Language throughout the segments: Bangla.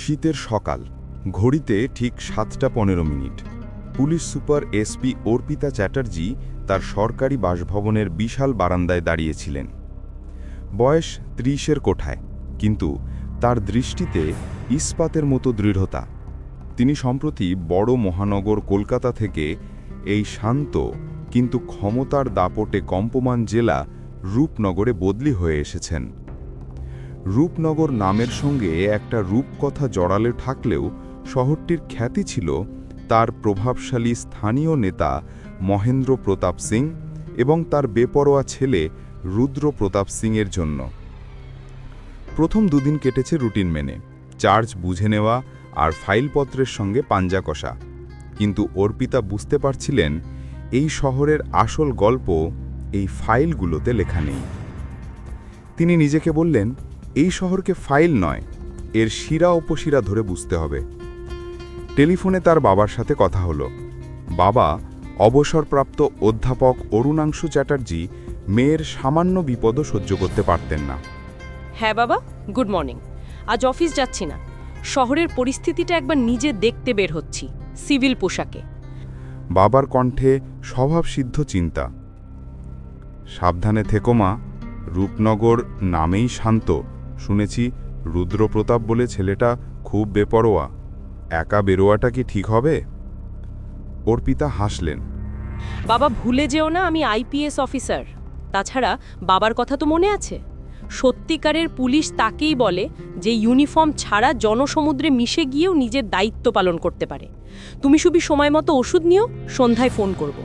শীতের সকাল, ঘড়িতে ঠিক সাতটা পনেরো minute. Police super SP Arpita Chatterjee তার সরকারি বাসভবনের বিশাল বারান্দায় দাঁড়িয়েছিলেন। বয়স ত্রিশের কোঠায়, কিন্তু তার দৃষ্টিতে ইস্পাতের মতো দৃঢ়তা। তিনি সম্প্রতি বড় মহানগর কলকাতা থেকে এই শান্ত, কিন্তু ক্ষমতার দাপটে কম্পমান জেলা রূপনগরে বদলি হয়ে এসেছেন। রূপনগর নামের সঙ্গে একটা রূপকথা জড়ালে থাকলেও শহরটির খ্যাতি ছিল তার প্রভাবশালী স্থানীয় নেতা মহেন্দ্র প্রতাপ সিং এবং তার বেপরোয়া ছেলে রুদ্র প্রতাপ সিংয়ের জন্য। প্রথম দুদিন কেটেছে রুটিন মেনে, চার্জ বুঝে নেওয়া আর ফাইলপত্রের সঙ্গে পাঞ্জা কষা। কিন্তু অর্পিতা বুঝতে পারছিলেন এই শহরের আসল গল্প এই ফাইলগুলোতে লেখা নেই। তিনি নিজেকে বললেন এই শহরকে ফাইল নয় এর শিরা উপশিরা ধরে বুঝতে হবে। টেলিফোনে তার বাবার সাথে কথা হলো। বাবা অবসরপ্রাপ্ত অধ্যাপক অরুণাংশু চ্যাটার্জি মেয়ের সামান্য বিপদও সহ্য করতে পারতেন না। হ্যাঁ বাবা গুড মর্নিং। আজ অফিস যাচ্ছি না। শহরের পরিস্থিতিটা একবার নিজে দেখতে বের হচ্ছি সিভিল পোশাকে। বাবার কণ্ঠে স্বভাবসিদ্ধ চিন্তা। সাবধানে থেকো মা রূপনগর নামেই শান্ত। শুনেছি রুদ্রপ্রতাপ বলে ছেলেটা খুব বেপরোয়া। একা বেরোয়াটা কি ঠিক হবে? অর্পিতা হাসলেন। বাবা ভুলে যেও না আমি আইপিএস অফিসার। তাছাড়া বাবার কথা তো মনে আছে? সত্যিকারের পুলিশ তাকেই বলে যে ইউনিফর্ম ছাড়া জনসমুদ্রে মিশে গিয়েও নিজের দায়িত্ব পালন করতে পারে। তুমি শুধু সময় মতো ওষুধ নিও সন্ধ্যায় ফোন করব।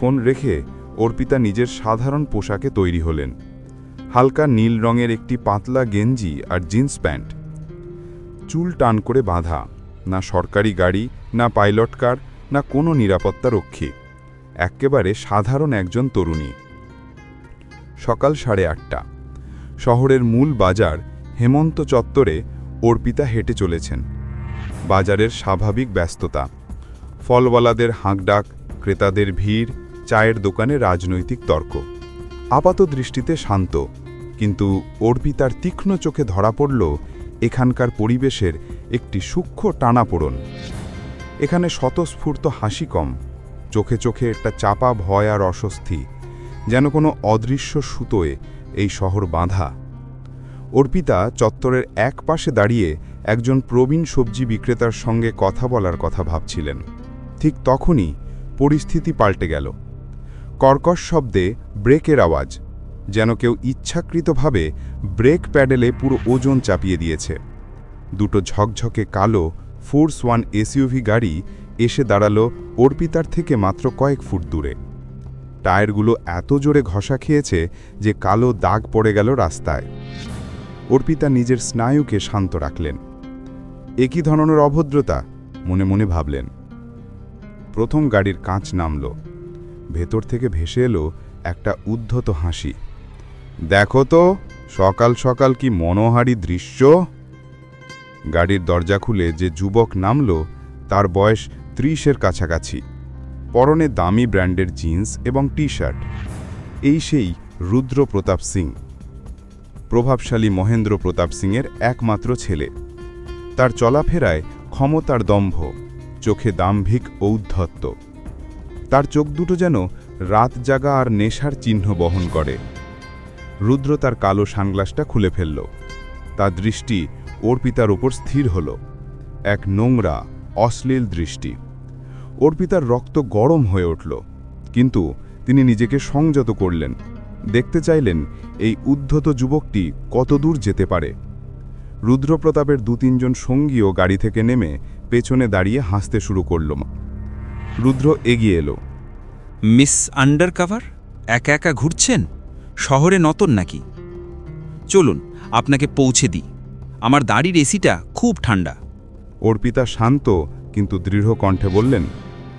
ফোন রেখে অর্পিতা নিজের সাধারণ পোশাকে তৈরি হলেন। হালকা নীল রঙের একটি পাতলা গেঞ্জি আর জিন্স প্যান্ট। চুল টান করে বাঁধা, না সরকারি গাড়ি, না পাইলট কার, না কোনো নিরাপত্তা রক্ষী। এক্কেবারে সাধারণ একজন তরুণী। সকাল সাড়ে আটটা। শহরের মূল বাজার হেমন্ত চত্বরে অর্পিতা হেঁটে চলেছেন। বাজারের স্বাভাবিক ব্যস্ততা। ফলওয়ালাদের হাঁকডাক, ক্রেতাদের ভিড়, চায়ের দোকানে রাজনৈতিক তর্ক। আপাত দৃষ্টিতে শান্ত, কিন্তু অর্পিতার তীক্ষ্ণ চোখে ধরা পড়ল এখানকার পরিবেশের একটি সূক্ষ্ম টানাপোড়ন। এখানে স্বতঃস্ফূর্ত হাসি কম, চোখে চোখে একটা চাপা ভয় আর অস্বস্তি, যেন কোনো অদৃশ্য সুতোয় এই শহর বাঁধা। অর্পিতা চত্বরের এক পাশে দাঁড়িয়ে একজন প্রবীণ সবজি বিক্রেতার সঙ্গে কথা বলার কথা ভাবছিলেন। ঠিক তখনই পরিস্থিতি পাল্টে গেল। কর্কশ শব্দে ব্রেকের আওয়াজ, যেন কেউ ইচ্ছাকৃতভাবে ব্রেক প্যাডেলে পুরো ওজন চাপিয়ে দিয়েছে। দুটো ঝকঝকে কালো ফোর্স ওয়ান এসইউভি গাড়ি এসে দাঁড়াল অর্পিতার থেকে মাত্র কয়েক ফুট দূরে। টায়ারগুলো এত জোরে ঘষা খেয়েছে যে কালো দাগ পড়ে গেল রাস্তায়। অর্পিতা নিজের স্নায়ুকে শান্ত রাখলেন। একই ধরনের অভদ্রতা? মনে মনে ভাবলেন। প্রথম গাড়ির কাঁচ নামল। ভেতর থেকে ভেসে এলো একটা উদ্ধত হাসি। দেখো তো, সকাল সকাল কি মনোহারী দৃশ্য? গাড়ির দরজা খুলে যে যুবক নামল, তার বয়স ত্রিশের কাছাকাছি। পরনে দামি ব্র্যান্ডের জিন্স এবং টি শার্ট এই সেই রুদ্র প্রতাপ সিং। প্রভাবশালী মহেন্দ্র প্রতাপ সিংয়ের একমাত্র ছেলে। তার চলাফেরায় ক্ষমতার দম্ভ, চোখে দাম্ভিক ঔদ্ধত্য। তার চোখ দুটো যেন রাত জাগা আর নেশার চিহ্ন বহন করে। রুদ্র তার কালো সানগ্লাসটা খুলে ফেলল। তার দৃষ্টি অর্পিতার ওপর স্থির হল। এক নোংরা, অশ্লীল দৃষ্টি। অর্পিতার রক্ত গরম হয়ে উঠল, কিন্তু তিনি নিজেকে সংযত করলেন। দেখতে চাইলেন এই উদ্ধত যুবকটি কতদূর যেতে পারে। রুদ্রপ্রতাপের দু তিনজন সঙ্গীও গাড়ি থেকে নেমে পেছনে দাঁড়িয়ে হাসতে শুরু করল। রুদ্র এগিয়ে এলো। মিস আন্ডার কাভার একা একা ঘুরছেন? শহরে নতন নাকি? চলুন আপনাকে পৌঁছে দিই। আমার দাড়ির এসিটা খুব ঠান্ডা। অর্পিতা শান্ত কিন্তু দৃঢ় কণ্ঠে বললেন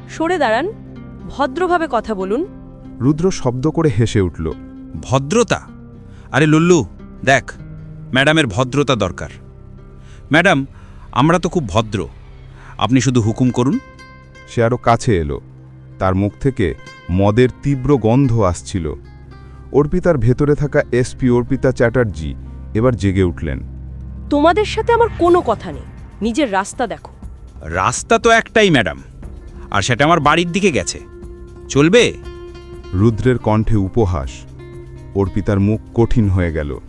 সরে দাঁড়ান ভদ্রভাবে কথা বলুন। রুদ্র শব্দ করে হেসে উঠল ভদ্রতা? আরে লুল্লু দেখ ম্যাডামের ভদ্রতা দরকার। ম্যাডাম আমরা তো খুব ভদ্র। আপনি শুধু হুকুম করুন। সে আরও কাছে এলো। তার মুখ থেকে মদের তীব্র গন্ধ আসছিল। অর্পিতার ভেতরে থাকা এসপি অর্পিতা চ্যাটার্জি এবার জেগে উঠলেন। তোমাদের সাথে আমার কোনো কথা নেই। নিজের রাস্তা দেখো। রাস্তা তো একটাই ম্যাডাম। আর সেটা আমার বাড়ির দিকে গেছে। চলবে? রুদ্রের কণ্ঠে উপহাস। অর্পিতার মুখ কঠিন হয়ে গেল।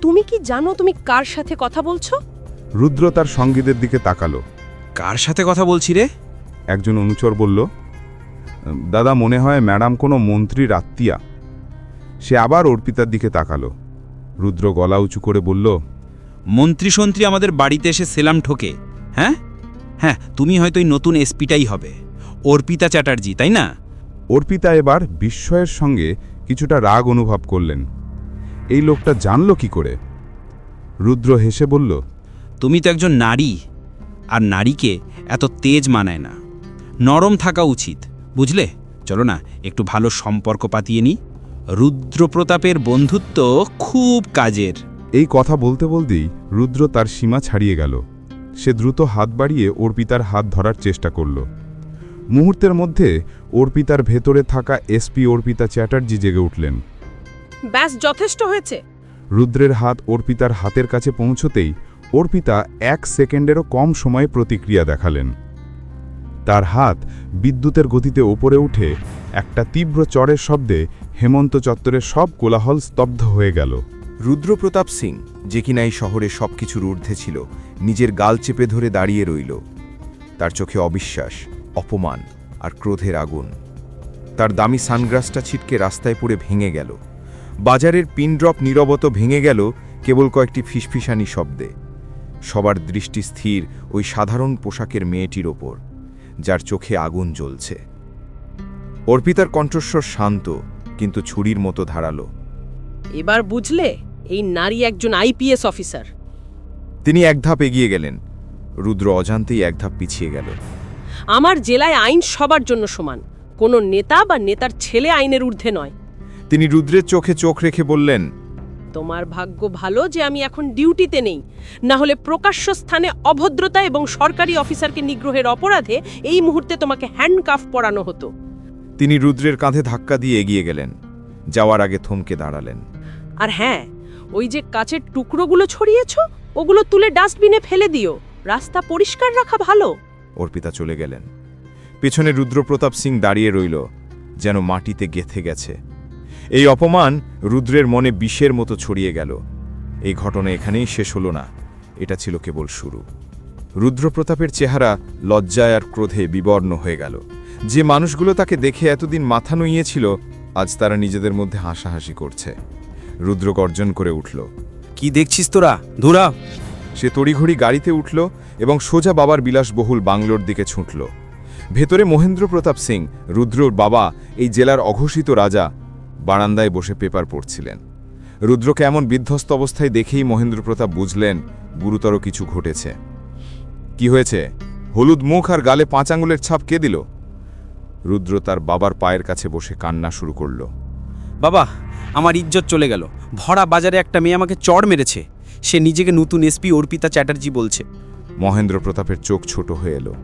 তুমি কি জানো তুমি কার সাথে কথা বলছো? রুদ্র তার সঙ্গীদের দিকে তাকালো। কার সাথে কথা বলছি রে? একজন অনুচর বলল দাদা মনে হয় ম্যাডাম কোনো মন্ত্রীর আত্মীয়া সে আবার অর্পিতার দিকে তাকালো। রুদ্র গলা উঁচু করে বলল মন্ত্রী সন্ত্রী আমাদের বাড়িতে এসে সেলাম ঠোকে হ্যাঁ? হ্যাঁ তুমি হয়তো এই নতুন এসপিটাই হবে। অর্পিতা চ্যাটার্জি তাই না? অর্পিতা এবার বিস্ময়ের সঙ্গে কিছুটা রাগ অনুভব করলেন। এই লোকটা জানল কি করে? রুদ্র হেসে বলল তুমি তো একজন নারী আর নারীকে এত তেজ মানায় না। নরম থাকা উচিত। বুঝলে? চলো না একটু ভালো সম্পর্ক পাতিয়ে নি রুদ্রপ্রতাপের বন্ধুত্ব খুব কাজের। এই কথা বলতে বলতেই রুদ্র তার সীমা ছাড়িয়ে গেল। সে দ্রুত হাত বাড়িয়ে অর্পিতার হাত ধরার চেষ্টা করল। মুহূর্তের মধ্যে অর্পিতার ভেতরে থাকা এসপি অর্পিতা চ্যাটার্জি জেগে উঠলেন। ব্যাস যথেষ্ট হয়েছে। রুদ্রের হাত অর্পিতার হাতের কাছে পৌঁছতেই অর্পিতা এক সেকেন্ডেরও কম সময়ে প্রতিক্রিয়া দেখালেন। তার হাত বিদ্যুতের গতিতে ওপরে উঠে একটা তীব্র চড়ের শব্দে হেমন্ত চত্বরের সব কোলাহল স্তব্ধ হয়ে গেল। রুদ্রপ্রতাপ সিং, যে কিনা এই শহরে সবকিছুর ঊর্ধ্বে ছিল, নিজের গাল চেপে ধরে দাঁড়িয়ে রইল। তার চোখে অবিশ্বাস, অপমান আর ক্রোধের আগুন। তার দামি সানগ্লাসটা ছিটকে রাস্তায় পড়ে ভেঙে গেল। বাজারের পিনড্রপ নীরবত ভেঙে গেল কেবল কয়েকটি ফিসফিসানি শব্দে। সবার দৃষ্টি স্থির ওই সাধারণ পোশাকের মেয়েটির ওপর। যার চোখে আগুন জ্বলছে। অর্পিতার কণ্ঠস্বর শান্ত কিন্তু ছুরির মতো ধারালো। এবার বুঝলে এই নারী একজন আইপিএস অফিসার। তিনি এক ধাপ এগিয়ে গেলেন। রুদ্র অজান্তেই এক ধাপ পিছিয়ে গেল। আমার জেলায় আইন সবার জন্য সমান। কোনো নেতা বা নেতার ছেলে আইনের ঊর্ধ্বে নয়। তিনি রুদ্রের চোখে চোখ রেখে বললেন তোমার ভাগ্য ভালো যে আমি এখন ডিউটিতে নেই। না হলে প্রকাশ্য স্থানে অভদ্রতা এবং সরকারি অফিসারকে নিগ্রহের অপরাধে এই মুহূর্তে তোমাকে হ্যান্ডকাফ পরানো হতো। তিনি রুদ্রের কাঁধে ধাক্কা দিয়ে এগিয়ে গেলেন যাওয়ার আগে থমকে দাঁড়ালেন। আর হ্যাঁ ওই যে কাচের টুকরোগুলো ছড়িয়েছ ওগুলো তুলে ডাস্টবিনে ফেলে দিও। রাস্তা পরিষ্কার রাখা ভালো। অর্পিতা চলে গেলেন। পেছনে রুদ্রপ্রতাপ সিং দাঁড়িয়ে রইল যেন মাটিতে গেথে গেছে। এই অপমান রুদ্রের মনে বিষের মতো ছড়িয়ে গেল। এই ঘটনা এখানেই শেষ হল না। এটা ছিল কেবল শুরু। রুদ্রপ্রতাপের চেহারা লজ্জায় আর ক্রোধে বিবর্ণ হয়ে গেল। যে মানুষগুলো তাকে দেখে এতদিন মাথা নুইয়েছিল আজ তারা নিজেদের মধ্যে হাসাহাসি করছে। রুদ্র গর্জন করে উঠল কি দেখছিস তোরা? ধুরা! সে তড়িঘড়ি গাড়িতে উঠল এবং সোজা বাবার বিলাসবহুল বাংলোর দিকে ছুটল। ভেতরে মহেন্দ্র প্রতাপ সিং রুদ্রর বাবা এই জেলার অঘোষিত রাজা বারান্দায় বসে পেপার পড়ছিলেন। রুদ্রকে এমন বিধ্বস্ত অবস্থায় দেখেই মহেন্দ্র প্রতাপ বুঝলেন গুরুতর কিছু ঘটেছে। কি হয়েছে? হলুদ মুখ আর গালে পাঁচ আঙুলের ছাপ কে দিল? রুদ্র তার বাবার পায়ের কাছে বসে কান্না শুরু করল। বাবা আমার ইজ্জত চলে গেল। ভরা বাজারে একটা মেয়ে আমাকে চড় মেরেছে। সে নিজেকে নতুন এসপি অর্পিতা চ্যাটার্জি বলছে। মহেন্দ্র প্রতাপের চোখ ছোট হয়ে এলো।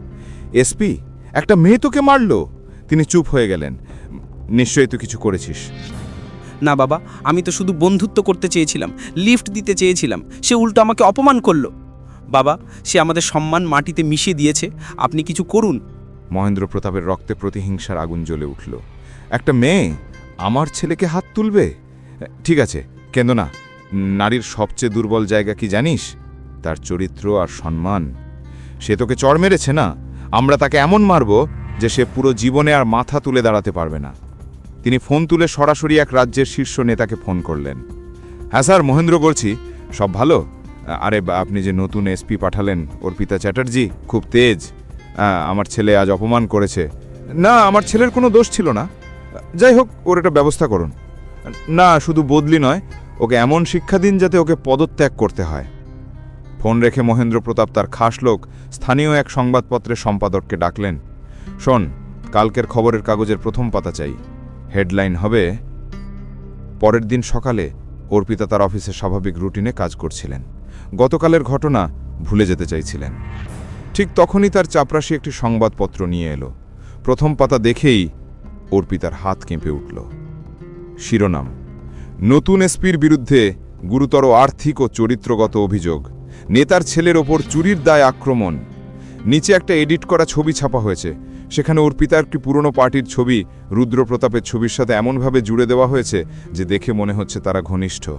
এসপি? একটা মেয়ে তোকে মারল? তিনি চুপ হয়ে গেলেন। নিশ্চয়ই তুই কিছু করেছিস। না বাবা আমি তো শুধু বন্ধুত্ব করতে চেয়েছিলাম লিফট দিতে চেয়েছিলাম সে উল্টো আমাকে অপমান করল। বাবা সে আমাদের সম্মান মাটিতে মিশিয়ে দিয়েছে আপনি কিছু করুন। মহেন্দ্র প্রতাপের রক্তে প্রতিহিংসার আগুন জ্বলে উঠল। একটা মেয়ে আমার ছেলেকে হাত তুলবে? ঠিক আছে কেন না নারীর সবচেয়ে দুর্বল জায়গা কি জানিস? তার চরিত্র আর সম্মান। সে তোকে চড় মেরেছে না? আমরা তাকে এমন মারব যে সে পুরো জীবনে আর মাথা তুলে দাঁড়াতে পারবে না। তিনি ফোন তুলে সরাসরি এক রাজ্যের শীর্ষ নেতাকে ফোন করলেন। হ্যাঁ স্যার, মহেন্দ্র বলছি, সব ভালো? আরে আপনি যে নতুন এসপি পাঠালেন, অর্পিতা চ্যাটার্জি, খুব তেজ। আমার ছেলে আজ অপমান করেছে। না, আমার ছেলের কোনো দোষ ছিল না। যাই হোক, ওর একটা ব্যবস্থা করুন। না, শুধু বদলি নয়, ওকে এমন শিক্ষা দিন যাতে ওকে পদত্যাগ করতে হয়। ফোন রেখে মহেন্দ্র প্রতাপ তার খাস লোক, স্থানীয় এক সংবাদপত্রের সম্পাদককে ডাকলেন। শোন, কালকের খবরের কাগজের প্রথম পাতা চাই। হেডলাইন হবে, পরের দিন সকালে অর্পিতা তার অফিসে স্বাভাবিক রুটিনে কাজ করছিলেন। গতকালের ঘটনা ভুলে যেতে চাইছিলেন। ঠিক তখনই তার চাপরাশি একটি সংবাদপত্র নিয়ে এলো। প্রথম পাতা দেখেই অর্পিতার হাত কেঁপে উঠল। শিরোনাম, নতুন এসপির বিরুদ্ধে গুরুতর আর্থিক ও চরিত্রগত অভিযোগ, নেতার ছেলের ওপর চুরির দায় আক্রমণ, নিচে একটা এডিট করা ছবি ছাপা হয়েছে সেখানে অর্পিতার একটি পুরনো পার্টির ছবি, রুদ্রপ্রতাপের ছবির সাথে এমনভাবে জুড়ে দেওয়া হয়েছে যে দেখে মনে হচ্ছে তারা ঘনিষ্ঠ।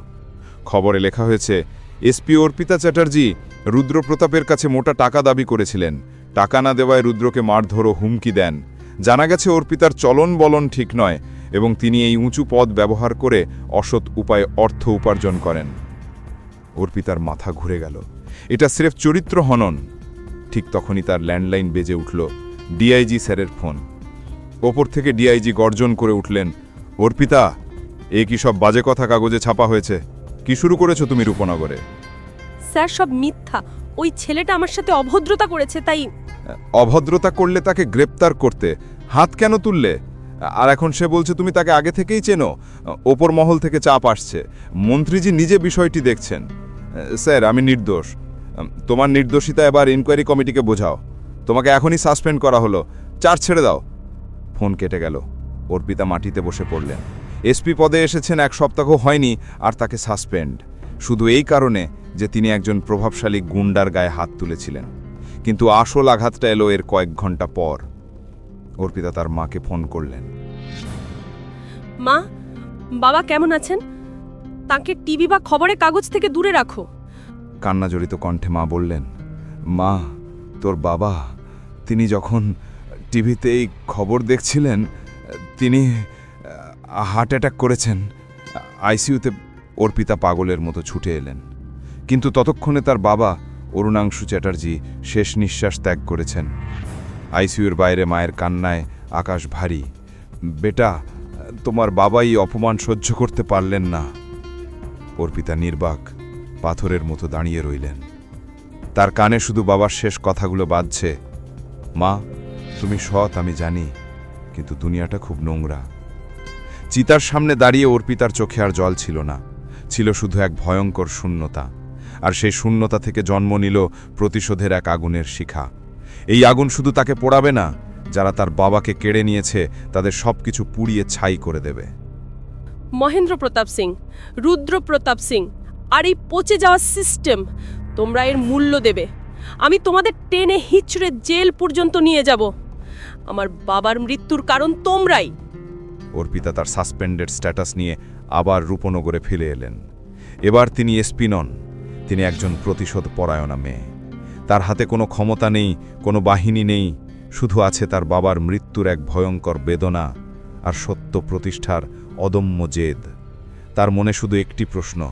খবরে লেখা হয়েছে, এসপি অর্পিতা চ্যাটার্জি রুদ্রপ্রতাপের কাছে মোটা টাকা দাবি করেছিলেন। টাকা না দেওয়ায় রুদ্রকে মারধর ও হুমকি দেন। জানা গেছে অর্পিতার চলন বলন ঠিক নয় এবং তিনি এই উঁচু পদ ব্যবহার করে অসৎ উপায়ে অর্থ উপার্জন করেন। অর্পিতার মাথা ঘুরে গেল। এটা স্রেফ চরিত্র হনন। ঠিক তখনই তার ল্যান্ডলাইন বেজে উঠল। ডিআইজি স্যারের ফোন। ওপর থেকে ডিআইজি গর্জন করে উঠলেন অর্পিতা এ কি সব বাজে কথা কাগজে ছাপা হয়েছে? কি শুরু করেছ তুমি রূপনগরে? স্যার সব মিথ্যা। ওই ছেলেটা আমার সাথে অভদ্রতা করেছে তাই অভদ্রতা করলে তাকে গ্রেপ্তার করতে। হাত কেন তুললে? আর এখন সে বলছে তুমি তাকে আগে থেকেই চেনো। ওপর মহল থেকে চাপ আসছে। মন্ত্রীজি নিজে বিষয়টি দেখছেন। স্যার আমি নির্দোষ। তোমার নির্দোষিতা এবার ইনকোয়ারি কমিটিকে বোঝাও। তোমাকে এখনই সাসপেন্ড করা হলো। চার ছেড়ে দাও। ফোন কেটে গেল। অর্পিতা মাটিতে বসে পড়লেন। এসপি পদে এসেছেন এক সপ্তাহ হয়নি আর তাকে সাসপেন্ড। শুধু এই কারণে যে তিনি একজন প্রভাবশালী গুন্ডার গায়ে হাত তুলেছিলেন। কিন্তু আসল আঘাতটা এলো এর কয়েক ঘণ্টা পর। অর্পিতা তার মাকে ফোন করলেন। মা বাবা কেমন আছেন? তাকে টিভি বা খবরের কাগজ থেকে দূরে রাখো। কান্নাজড়িত কণ্ঠে মা বললেন মা তোর বাবা যখন টিভিতে এই খবর দেখছিলেন, তিনি হার্ট অ্যাটাক করেছেন। আইসিইউতে অর্পিতা পাগলের মতো ছুটে এলেন। কিন্তু ততক্ষণে তার বাবা অরুণাংশু চ্যাটার্জি শেষ নিঃশ্বাস ত্যাগ করেছেন। আইসিইউর বাইরে মায়ের কান্নায় আকাশ ভারী। বেটা, তোমার বাবাই অপমান সহ্য করতে পারলেন না। অর্পিতা নির্বাক, পাথরের মতো দাঁড়িয়ে রইলেন। তার কানে শুধু বাবার শেষ কথাগুলো বাজছে। মা, তুমি সৎ, আমি জানি, কিন্তু দুনিয়াটা খুব নোংরা। চিতার সামনে দাঁড়িয়ে অর্পিতার চোখে আর জল ছিল না, ছিল শুধু এক ভয়ঙ্কর শূন্যতা, আর সেই শূন্যতা থেকে জন্ম নিল প্রতিশোধের এক আগুনের শিখা। এই আগুন শুধু তাকে পোড়াবে না, যারা তার বাবাকে কেড়ে নিয়েছে, তাদের সবকিছু পুড়িয়ে ছাই করে দেবে। মহেন্দ্র প্রতাপ সিং, রুদ্র প্রতাপ সিং, আর এই পচে যাওয়া সিস্টেম তোমরা এর মূল্য দেবে। আমি তোমাদের টেনে হিচড়ে জেল পর্যন্ত নিয়ে যাব। আমার বাবার মৃত্যুর কারণ তোমরাই। অর্পিতা তার সাসপেন্ডেড স্ট্যাটাস নিয়ে আবার রূপনগরে ফিরে এলেন। এবার তিনি এসপি নন। তিনি একজন প্রতিশোধ পরায়ণা মেয়ে। তার হাতে কোনো ক্ষমতা নেই, কোনো বাহিনী নেই। শুধু আছে তার বাবার মৃত্যুর এক ভয়ঙ্কর বেদনা আর সত্য প্রতিষ্ঠার অদম্য জেদ। তার মনে শুধু একটি প্রশ্ন,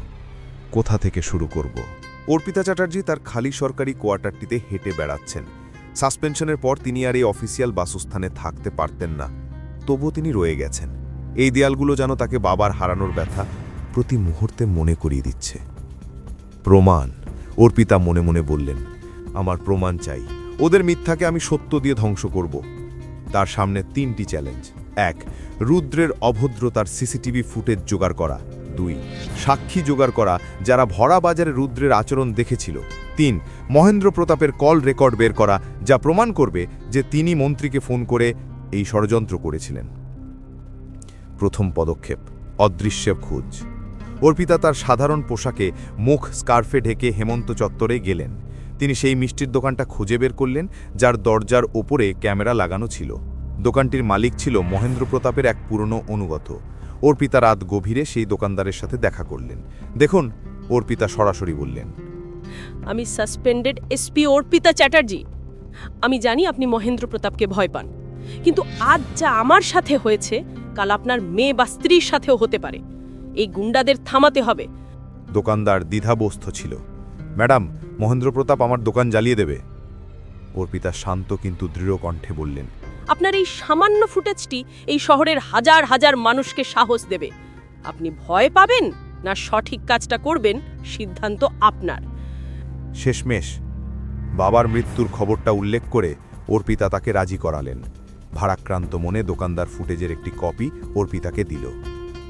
কোথা থেকে শুরু করব? অর্পিতা চ্যাটার্জি তার খালি সরকারি কোয়ার্টারটিতে হেঁটে বেড়াচ্ছেন। সাসপেনশনের পর তিনি আর এই অফিসিয়াল বাসস্থানে থাকতে পারতেন না, তবুও তিনি রয়ে গেছেন। এই দেয়ালগুলো যেন তাকে বাবার হারানোর ব্যথা প্রতি মুহূর্তে মনে করিয়ে দিচ্ছে। প্রমাণ, অর্পিতা মনে মনে বললেন, আমার প্রমাণ চাই। ওদের মিথ্যাকে আমি সত্য দিয়ে ধ্বংস করব। তার সামনে তিনটি চ্যালেঞ্জ। এক, রুদ্রের অভদ্রতার সিসিটিভি ফুটেজ জোগাড় করা। দুই, সাক্ষী জোগাড় করা যারা ভরা বাজারে রুদ্রের আচরণ দেখেছিল। তিন, মহেন্দ্র প্রতাপের কল রেকর্ড বের করা যা প্রমাণ করবে যে তিনি মন্ত্রীকে ফোন করে এই ষড়যন্ত্র করেছিলেন। প্রথম পদক্ষেপ, অদৃশ্যের খোঁজ। অর্পিতা তার সাধারণ পোশাকে মুখ স্কার্ফে ঢেকে হেমন্ত চত্বরে গেলেন। তিনি সেই মিষ্টির দোকানটা খুঁজে বের করলেন, যার দরজার ওপরে ক্যামেরা লাগানো ছিল। দোকানটির মালিক ছিল মহেন্দ্র প্রতাপের এক পুরনো অনুগত। অর্পিতা রাত গভীরে সেই দোকানদারের সাথে দেখা করলেন। দেখুন অর্পিতা সরাসরি বললেন। আমি সাসপেন্ডেড এসপি অর্পিতা চ্যাটার্জি। আমি জানি আপনি মহেন্দ্র প্রতাপকে ভয় পান। কিন্তু আজ যা আমার সাথে হয়েছে কাল আপনার মেয়ে বা স্ত্রীর সাথেও হতে পারে। এই গুন্ডাদের থামাতে হবে। দোকানদার দ্বিধাবস্থ ছিল। ম্যাডাম মহেন্দ্র প্রতাপ আমার দোকান জ্বালিয়ে দেবে। অর্পিতা শান্ত কিন্তু দৃঢ় কণ্ঠে বললেন। আপনার এই সামান্য ফুটেজটি এই শহরের হাজার হাজার মানুষকে সাহস দেবে। আপনি ভয় পাবেন না সঠিক কাজটা করবেন, সিদ্ধান্ত আপনার। শেষমেশ, বাবার মৃত্যুর খবরটা উল্লেখ করে অর্পিতা তাকে রাজি করালেন। ভারাক্রান্ত মনে দোকানদার ফুটেজের একটি কপি অর্পিতাকে দিল।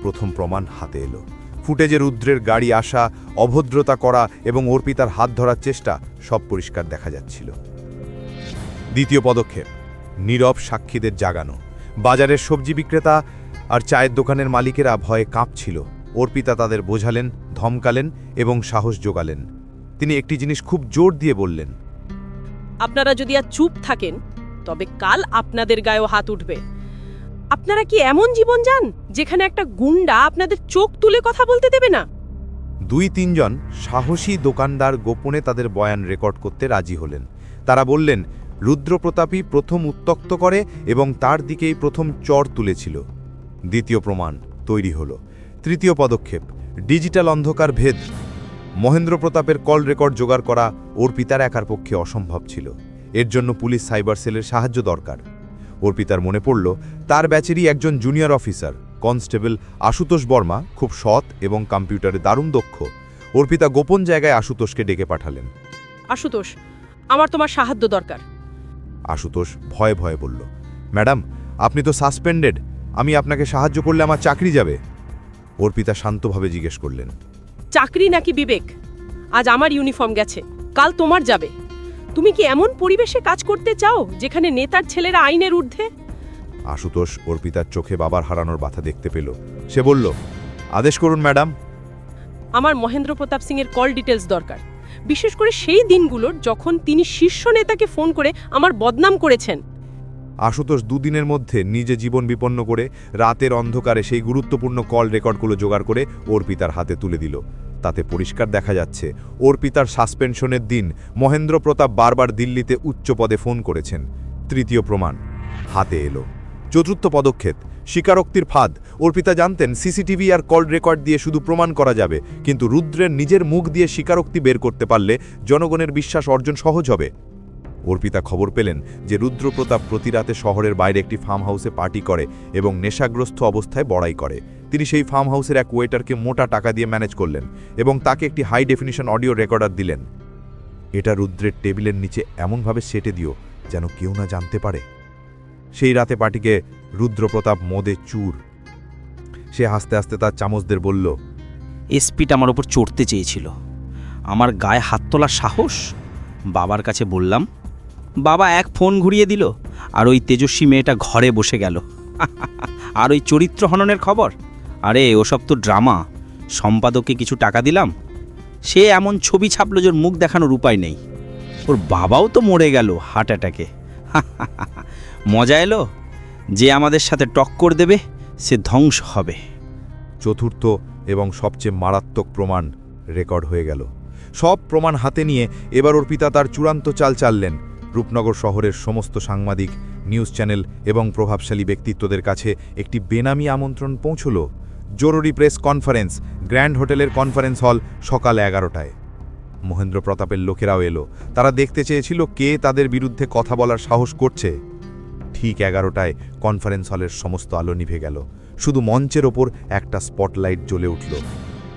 প্রথম প্রমাণ হাতে এলো। ফুটেজে রুদ্রের গাড়ি আসা, অভদ্রতা করা এবং অর্পিতার হাত ধরার চেষ্টা সব পরিষ্কার দেখা যাচ্ছিল। দ্বিতীয় পদক্ষেপ নীরব সাক্ষীদের জাগানো। বাজারের সবজি বিক্রেতা আর চায়ের দোকানের মালিকেরা ভয়ে কাঁপছিল। অর্পিতা তাদের বোঝালেন ধমকালেন এবং সাহস জোগালেন তিনি একটি জিনিস খুব জোর দিয়ে বললেন আপনারা যদি আর চুপ থাকেন তবে কাল আপনাদের গায়েও হাত উঠবে। আপনারা কি এমন জীবন যান যেখানে একটা গুন্ডা আপনাদের চোখ তুলে কথা বলতে দেবে না? দুই তিনজন সাহসী দোকানদার গোপনে তাদের বয়ান রেকর্ড করতে রাজি হলেন। তারা বললেন রুদ্রপ্রতাপই প্রথম উত্তক্ত করে এবং তার দিকেই প্রথম চর তুলেছিল। দ্বিতীয় প্রমাণ তৈরি হল। তৃতীয় পদক্ষেপ, ডিজিটাল অন্ধকার ভেদ। মহেন্দ্র প্রতাপের কল রেকর্ড জোগাড় করা ওর পিতার একার পক্ষে অসম্ভব ছিল। এর জন্য পুলিশ সাইবার সেলের সাহায্য দরকার। ওর পিতার মনে পড়ল, তার ব্যাচেরই একজন junior officer, constable Ashutosh Varma, খুব সৎ এবং কম্পিউটারে দারুণ দক্ষ। অর্পিতা গোপন জায়গায় আশুতোষকে ডেকে পাঠালেন। আশুতোষ, আমার তোমার সাহায্য দরকার। আশুতোষ ভয়ে ভয়ে বলল ম্যাডাম আপনি তো সাসপেন্ডেড। আমি আপনাকে সাহায্য করলে আমার চাকরি যাবে। ওর পিতা শান্তভাবে জিজ্ঞেস করলেন চাকরি নাকি বিবেক? আজ আমার ইউনিফর্ম গেছে কাল তোমার যাবে। তুমি কি এমন পরিবেশে কাজ করতে চাও যেখানে নেতার ছেলেরা আইনের ঊর্ধ্বে? আশুতোষ ওর পিতার চোখে বাবার হারানোর বাধা দেখতে পেল। সে বলল আদেশ করুন ম্যাডাম। আমার মহেন্দ্র প্রতাপ সিং এর কল ডিটেলস দরকার। বিশেষ করে সেই দিনগুলোর যখন তিনি শীর্ষ নেতাকে ফোন করে আমার বদনাম করেছেন। আশুতোষ দুদিনের মধ্যে নিজে জীবন বিপন্ন করে রাতের অন্ধকারে সেই গুরুত্বপূর্ণ কল রেকর্ডগুলো জোগাড় করে ওর পিতার হাতে তুলে দিল। তাতে পরিষ্কার দেখা যাচ্ছে ওর পিতার সাসপেনশনের দিন মহেন্দ্র প্রতাপ বারবার দিল্লিতে উচ্চ পদে ফোন করেছেন। তৃতীয় প্রমাণ, হাতে এলো। চতুর্থ পদক্ষেপ স্বীকারোক্তির ফাঁদ। অর্পিতা জানতেন, সিসিটিভি আর কল রেকর্ড দিয়ে শুধু প্রমাণ করা যাবে, কিন্তু রুদ্রের নিজের মুখ দিয়ে স্বীকারোক্তি বের করতে পারলে জনগণের বিশ্বাস অর্জন সহজ হবে। অর্পিতা খবর পেলেন যে রুদ্রপ্রতাপ প্রতি রাতে শহরের বাইরে একটি ফার্ম হাউসে পার্টি করে এবং নেশাগ্রস্ত অবস্থায় বড়াই করে। তিনি সেই ফার্ম হাউসের এক ওয়েটারকে মোটা টাকা দিয়ে ম্যানেজ করলেন এবং তাকে একটি হাই ডেফিনিশন অডিও রেকর্ডার দিলেন। এটা রুদ্রের টেবিলের নিচে এমনভাবে সেটে দিও যেন কেউ না জানতে পারে। সেই রাতে পার্টিকে রুদ্রপ্রতাপ মদে চুর। সে হাসতে হাসতে তার চামচদের বলল, এসপিটা আমার ওপর চড়তে চেয়েছিল। আমার গায়ে হাত তোলার সাহস? বাবার কাছে বললাম, বাবা এক ফোন ঘুরিয়ে দিল, আর ওই তেজস্বী মেয়েটা ঘরে বসে গেল। আর ওই চরিত্র হননের খবর? আরে, ওসব তো ড্রামা। সম্পাদককে কিছু টাকা দিলাম। সে এমন ছবি ছাপলো যে মুখ দেখানোর উপায় নেই। ওর বাবাও তো মরে গেল হার্ট অ্যাটাকে। মজা এলো? যে আমাদের সাথে টক্কর দেবে, সে ধ্বংস হবে। চতুর্থ এবং সবচেয়ে মারাত্মক প্রমাণ রেকর্ড হয়ে গেল। সব প্রমাণ হাতে নিয়ে এবার ওর পিতা তার চূড়ান্ত চাল চাললেন। রূপনগর শহরের সমস্ত সাংবাদিক, নিউজ চ্যানেল এবং প্রভাবশালী ব্যক্তিত্বদের কাছে একটি বেনামি আমন্ত্রণ পৌঁছল। জরুরি প্রেস কনফারেন্স, গ্র্যান্ড হোটেলের কনফারেন্স হল সকাল এগারোটায়। মহেন্দ্র প্রতাপের লোকেরাও এলো। তারা দেখতে চেয়েছিল কে তাদের বিরুদ্ধে কথা বলার সাহস করছে। ঠিক এগারোটায় কনফারেন্স হলের সমস্ত আলো নিভে গেল। শুধু মঞ্চের ওপর একটা স্পটলাইট জ্বলে উঠল।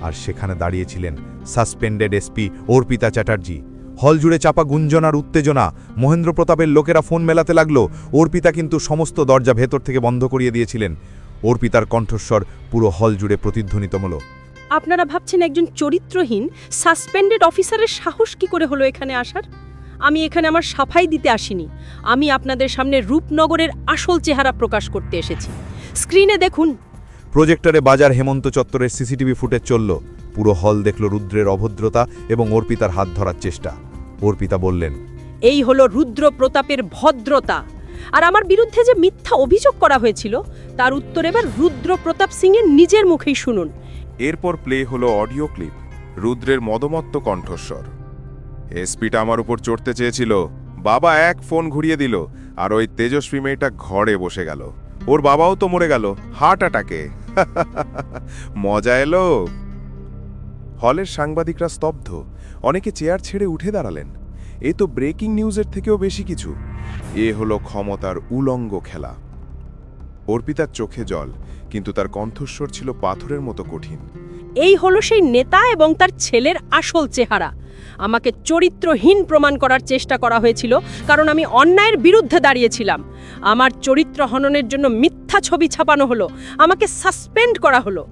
আর সেখানে দাঁড়িয়েছিলেন সাসপেন্ডেড এসপি অর্পিতা চ্যাটার্জি। হল জুড়ে চাপা গুঞ্জন আর উত্তেজনা। মহেন্দ্র প্রতাপের লোকেরা ফোন মেলাতে লাগল। অর্পিতা কিন্তু সমস্ত দরজা ভেতর থেকে বন্ধ করিয়ে দিয়েছিলেন। অর্পিতার কণ্ঠস্বর পুরো হল জুড়ে প্রতিধ্বনিতমল আপনারা ভাবছেন একজন চরিত্রহীন সাসপেন্ডেড অফিসারের সাহস কি করে হলো এখানে আসার? আমি এখানে আমার সাফাই দিতে আসিনি। আমি আপনাদের সামনে রূপনগরের আসল চেহারা প্রকাশ করতে এসেছি। স্ক্রিনে দেখুন। প্রজেক্টরে বাজার হেমন্ত চত্বরের সিসিটিভি ফুটেজ চলল। পুরো হল দেখল রুদ্রের অভদ্রতা এবং অর্পিতার হাত ধরার চেষ্টা। অর্পিতা বললেন এই হলো রুদ্র প্রতাপের ভদ্রতা। আর আমার বিরুদ্ধে যে মিথ্যা অভিযোগ করা হয়েছিল তার উত্তর এবার রুদ্র প্রতাপ সিংয়ের নিজের মুখেই শুনুন। এরপর প্লে হলো অডিও ক্লিপ রুদ্রের মদমত্ত কণ্ঠস্বর। এসপিটা আমার উপর চড়তে চেয়েছিল। বাবা এক ফোন ঘুরিয়ে দিল, আর ওই তেজস্বী মেয়েটা ঘরে বসে গেল। ওর বাবাও তো মরে গেল, হার্ট অ্যাটাকে। মজা এলো। হলের সাংবাদিকরা স্তব্ধ। অনেকে চেয়ার ছেড়ে উঠে দাঁড়ালেন। এ তো ব্রেকিং নিউজের থেকেও বেশি কিছু। এ হলো ক্ষমতার উলঙ্গ খেলা। অর্পিতার চোখে জল, কিন্তু তার কণ্ঠস্বর ছিল পাথরের মতো কঠিন। এই হলো সেই নেতা এবং তার ছেলের আসল চেহারা। আমাকে চরিত্রহীন প্রমাণ করার চেষ্টা করা হয়েছিল কারণ আমি অন্যায়ের বিরুদ্ধে দাঁড়িয়েছিলাম। আমার চরিত্র হননের জন্য মিথ্যা ছবি ছাপানো হলো আমাকে সাসপেন্ড করা হলো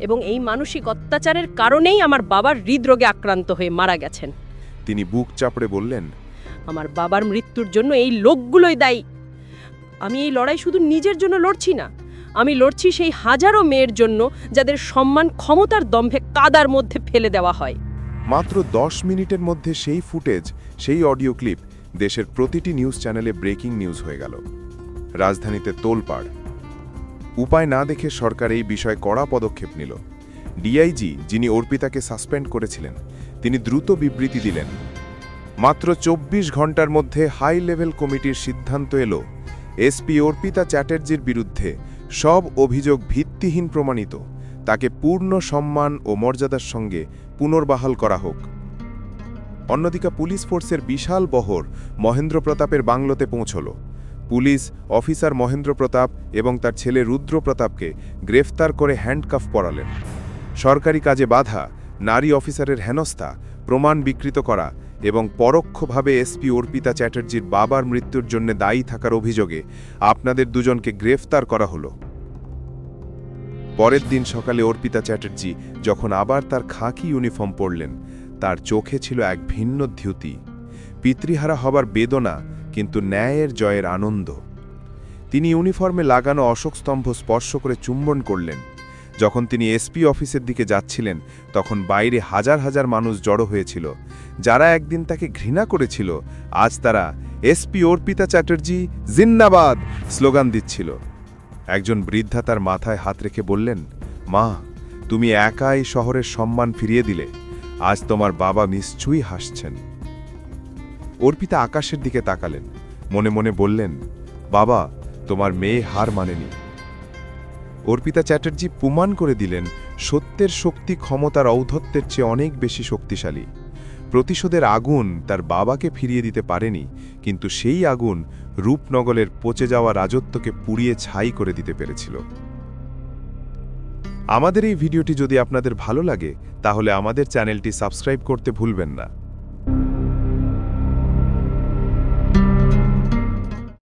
এবং এই মানসিক অত্যাচারের কারণেই আমার বাবার হৃদরোগে আক্রান্ত হয়ে মারা গেছেন। তিনি বুক চাপড়ে বললেন আমার বাবার মৃত্যুর জন্য এই লোকগুলোই দায়ী। আমি এই লড়াই শুধু নিজের জন্য লড়ছি না আমি লড়ছি সেই হাজারো মেয়ের জন্য যাদের সম্মান ক্ষমতার দম্ভে কাদার মধ্যে ফেলে দেওয়া হয়। মাত্র দশ মিনিটের মধ্যে সেই ফুটেজ, সেই অডিও ক্লিপ দেশের প্রতিটি নিউজ চ্যানেলে ব্রেকিং নিউজ হয়ে গেল। রাজধানীতে তোলপাড়। উপায় না দেখে সরকার এই বিষয়ে কড়া পদক্ষেপ নিল। ডিআইজি, যিনি অর্পিতাকে সাসপেন্ড করেছিলেন, তিনি দ্রুত বিবৃতি দিলেন। মাত্র চব্বিশ ঘণ্টার মধ্যে হাই লেভেল কমিটির সিদ্ধান্ত এলো। এসপি অর্পিতা চ্যাটার্জির বিরুদ্ধে সব অভিযোগ ভিত্তিহীন প্রমাণিত। তাকে পূর্ণ সম্মান ও মর্যাদার সঙ্গে পুনর্বাহাল করা হোক। অন্যদিকে পুলিশ ফোর্সের বিশাল বহর মহেন্দ্র প্রতাপের বাংলোতে পৌঁছল। পুলিশ অফিসার মহেন্দ্র প্রতাপ এবং তার ছেলে রুদ্র প্রতাপকে গ্রেফতার করে হ্যান্ডকাফ পরালেন। সরকারি কাজে বাধা, নারী অফিসারের হেনস্থা, প্রমাণ বিকৃত করা এবং পরোক্ষভাবে এসপি অর্পিতা চ্যাটার্জির বাবার মৃত্যুর জন্য দায়ী থাকার অভিযোগে আপনাদের দুজনকে গ্রেফতার করা হলো। পরের দিন সকালে অর্পিতা চ্যাটার্জি যখন আবার তার খাকি ইউনিফর্ম পরলেন, তার চোখে ছিল এক ভিন্ন ধ্যুতি পিতৃহারা হবার বেদনা, কিন্তু ন্যায়ের জয়ের আনন্দ। তিনি ইউনিফর্মে লাগানো অশোক স্তম্ভ স্পর্শ করে চুম্বন করলেন। যখন তিনি এসপি অফিসের দিকে যাচ্ছিলেন, তখন বাইরে হাজার হাজার মানুষ জড়ো হয়েছিল। যারা একদিন তাকে ঘৃণা করেছিল, আজ তারা এসপি অর্পিতা চ্যাটার্জি জিন্নাবাদ স্লোগান দিচ্ছিল। একজন বৃদ্ধা তার মাথায় হাত রেখে বললেন, মা, তুমি একাই শহরের সম্মান ফিরিয়ে দিলে। আজ তোমার বাবা নিশ্চয়ই হাসছেন। অর্পিতা আকাশের দিকে তাকালেন, মনে মনে বললেন, বাবা, তোমার মেয়ে হার মানেনি। অর্পিতা চ্যাটার্জি প্রমাণ করে দিলেন, সত্যের শক্তি ক্ষমতার ঔদ্ধত্যের চেয়ে অনেক বেশি শক্তিশালী। প্রতিশোধের আগুন তার বাবাকে ফিরিয়ে দিতে পারেনি, কিন্তু সেই আগুন রূপনগরের পচে যাওয়া রাজত্বকে পুড়িয়ে ছাই করে দিতে পেরেছিল। আমাদের এই ভিডিওটি যদি আপনাদের ভালো লাগে, তাহলে আমাদের চ্যানেলটি সাবস্ক্রাইব করতে ভুলবেন না।